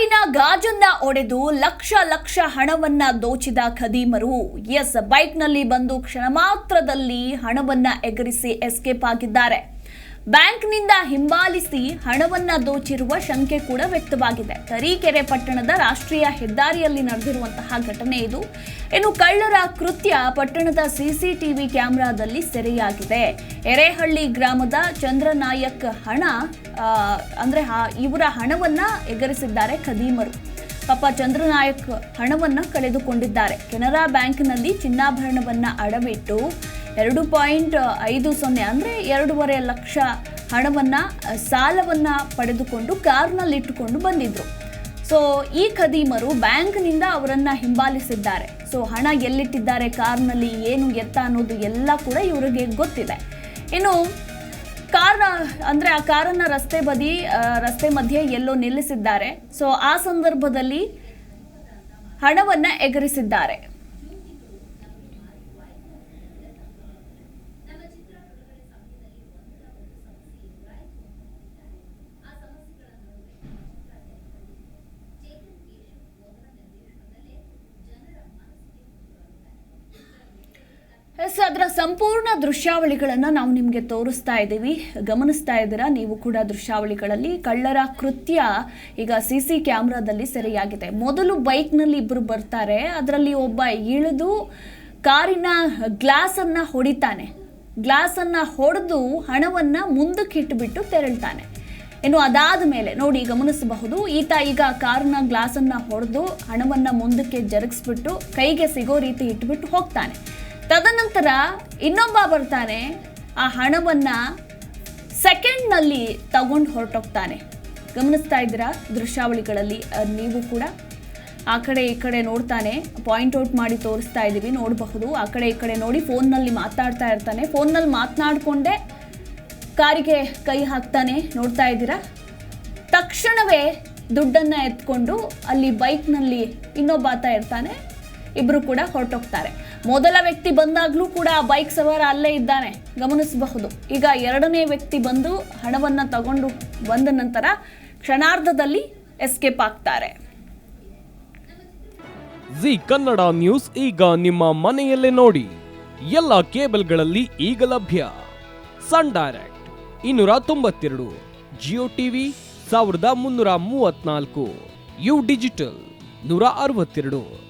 ಕಾರಿನ ಗಾಜನ್ನ ಒಡೆದು ಲಕ್ಷ ಲಕ್ಷ ಹಣವನ್ನ ದೋಚಿದ ಖದೀಮರು. ಎಸ್, ಬೈಕ್ನಲ್ಲಿ ಬಂದು ಕ್ಷಣ ಮಾತ್ರದಲ್ಲಿ ಹಣವನ್ನ ಎಗರಿಸಿ ಎಸ್ಕೇಪ್ ಆಗಿದ್ದಾರೆ. ಬ್ಯಾಂಕ್ನಿಂದ ಹಿಂಬಾಲಿಸಿ ಹಣವನ್ನ ದೋಚಿರುವ ಶಂಕೆ ಕೂಡ ವ್ಯಕ್ತವಾಗಿದೆ. ತರೀಕೆರೆ ಪಟ್ಟಣದ ರಾಷ್ಟ್ರೀಯ ಹೆದ್ದಾರಿಯಲ್ಲಿ ನಡೆದಿರುವಂತಹ ಘಟನೆ ಇದು. ಇನ್ನು ಕಳ್ಳರ ಕೃತ್ಯ ಪಟ್ಟಣದ ಸಿಸಿಟಿವಿ ಕ್ಯಾಮೆರಾದಲ್ಲಿ ಸೆರೆಯಾಗಿದೆ. ಎರೆಹಳ್ಳಿ ಗ್ರಾಮದ ಚಂದ್ರನಾಯಕ್ ಹಣ ಅಂದ್ರೆ ಇವರ ಹಣವನ್ನ ಎಗರಿಸಿದ್ದಾರೆ ಖದೀಮರು. ಪಾಪ ಚಂದ್ರನಾಯಕ್ ಹಣವನ್ನ ಕಳೆದುಕೊಂಡಿದ್ದಾರೆ. ಕೆನರಾ ಬ್ಯಾಂಕ್ನಲ್ಲಿ ಚಿನ್ನಾಭರಣವನ್ನ ಅಡವಿಟ್ಟು ಎರಡು ಪಾಯಿಂಟ್ ಐದು ಸೊನ್ನೆ ಅಂದರೆ ಎರಡೂವರೆ ಲಕ್ಷ ಹಣವನ್ನು ಸಾಲವನ್ನು ಪಡೆದುಕೊಂಡು ಕಾರ್ನಲ್ಲಿ ಇಟ್ಟುಕೊಂಡು ಬಂದಿದ್ದರು ಸೊ ಈ ಖದೀಮರು ಬ್ಯಾಂಕ್ನಿಂದ ಅವರನ್ನು ಹಿಂಬಾಲಿಸಿದ್ದಾರೆ. ಸೊ ಹಣ ಎಲ್ಲಿಟ್ಟಿದ್ದಾರೆ, ಕಾರ್ನಲ್ಲಿ ಏನು ಎತ್ತ ಅನ್ನೋದು ಎಲ್ಲ ಕೂಡ ಇವರಿಗೆ ಗೊತ್ತಿದೆ. ಇನ್ನು ಕಾರ್ ಅಂದರೆ ಆ ಕಾರನ್ನು ರಸ್ತೆ ಬದಿ ರಸ್ತೆ ಮಧ್ಯೆ ಎಲ್ಲೋ ನಿಲ್ಲಿಸಿದ್ದಾರೆ. ಸೊ ಆ ಸಂದರ್ಭದಲ್ಲಿ ಹಣವನ್ನು ಎಗರಿಸಿದ್ದಾರೆ. ಎಸ್, ಅದರ ಸಂಪೂರ್ಣ ದೃಶ್ಯಾವಳಿಗಳನ್ನು ನಾವು ನಿಮಗೆ ತೋರಿಸ್ತಾ ಇದ್ದೀವಿ. ಗಮನಿಸ್ತಾ ಇದ್ದೀರಾ? ನೀವು ಕೂಡ ದೃಶ್ಯಾವಳಿಗಳಲ್ಲಿ ಕಳ್ಳರ ಕೃತ್ಯ ಈಗ ಸಿ ಸಿ ಕ್ಯಾಮ್ರಾದಲ್ಲಿ ಸೆರೆಯಾಗಿದೆ. ಮೊದಲು ಬೈಕ್ನಲ್ಲಿ ಇಬ್ಬರು ಬರ್ತಾರೆ. ಅದರಲ್ಲಿ ಒಬ್ಬ ಇಳಿದು ಕಾರಿನ ಗ್ಲಾಸನ್ನು ಹೊಡಿತಾನೆ. ಗ್ಲಾಸನ್ನು ಹೊಡೆದು ಹಣವನ್ನು ಮುಂದಕ್ಕೆ ಇಟ್ಟುಬಿಟ್ಟು ತೆರಳ್ತಾನೆ. ಇನ್ನು ಅದಾದ ಮೇಲೆ, ನೋಡಿ ಗಮನಿಸಬಹುದು, ಈತ ಈಗ ಕಾರಿನ ಗ್ಲಾಸನ್ನು ಹೊಡೆದು ಹಣವನ್ನು ಮುಂದಕ್ಕೆ ಜರುಗಿಸ್ಬಿಟ್ಟು ಕೈಗೆ ಸಿಗೋ ರೀತಿ ಇಟ್ಬಿಟ್ಟು ಹೋಗ್ತಾನೆ. ತದನಂತರ ಇನ್ನೊಬ್ಬ ಬರ್ತಾನೆ, ಆ ಹಣವನ್ನ ಸೆಕೆಂಡ್ನಲ್ಲಿ ತಗೊಂಡು ಹೊರಟೋಗ್ತಾನೆ. ಗಮನಿಸ್ತಾ ಇದ್ದೀರಾ? ದೃಶ್ಯಾವಳಿಗಳಲ್ಲಿ ನೀವು ಕೂಡ ಆ ಕಡೆ ಈ ಕಡೆ ನೋಡ್ತಾನೆ ಪಾಯಿಂಟ್ ಔಟ್ ಮಾಡಿ ತೋರಿಸ್ತಾ ಇದ್ದೀವಿ, ನೋಡಬಹುದು. ಆ ಕಡೆ ಈ ಕಡೆ ನೋಡಿ ಫೋನ್ನಲ್ಲಿ ಮಾತಾಡ್ತಾ ಇರ್ತಾನೆ. ಫೋನ್ನಲ್ಲಿ ಮಾತನಾಡಿಕೊಂಡೇ ಕಾರಿಗೆ ಕೈ ಹಾಕ್ತಾನೆ, ನೋಡ್ತಾ ಇದ್ದೀರಾ? ತಕ್ಷಣವೇ ದುಡ್ಡನ್ನ ಎತ್ಕೊಂಡು ಅಲ್ಲಿ ಬೈಕ್ನಲ್ಲಿ ಇನ್ನೊಬ್ಬ ಆತ ಇರ್ತಾನೆ. ಇಬ್ರು ಕೂಡ ಹೊರಟೋಗ್ತಾರೆ. ಮೊದಲ ವ್ಯಕ್ತಿ ಬಂದಾಗ್ಲೂ ಕೂಡ ಬೈಕ್ ಸವಾರ ಅಲ್ಲೇ ಇದ್ದಾನೆ. ಗಮನಿಸಬಹುದು. ಈಗ ಎರಡನೇ ವ್ಯಕ್ತಿ ಬಂದು ಹಣವನ್ನ ತಗೊಂಡು ಬಂದ ನಂತರ ಕ್ಷಣಾರ್ಧದಲ್ಲಿ ಎಸ್ಕೇಪ್ ಆಗ್ತಾರೆ. ಜಿ ಕನ್ನಡ ನ್ಯೂಸ್ ಈಗ ನಿಮ್ಮ ಮನೆಯಲ್ಲೇ ನೋಡಿ. ಎಲ್ಲ ಕೇಬಲ್ಗಳಲ್ಲಿ ಈಗ ಲಭ್ಯ. ಸನ್ ಡೈರೆಕ್ಟ್ ಇನ್ನೂರ ತೊಂಬತ್ತೆರಡು, ಜಿಯೋ ಟಿವಿ ಸಾವಿರದ ಮುನ್ನೂರ ಮೂವತ್ನಾಲ್ಕು ಯು ಡಿಜಿಟಲ್ ನೂರ ಅರವತ್ತೆರಡು.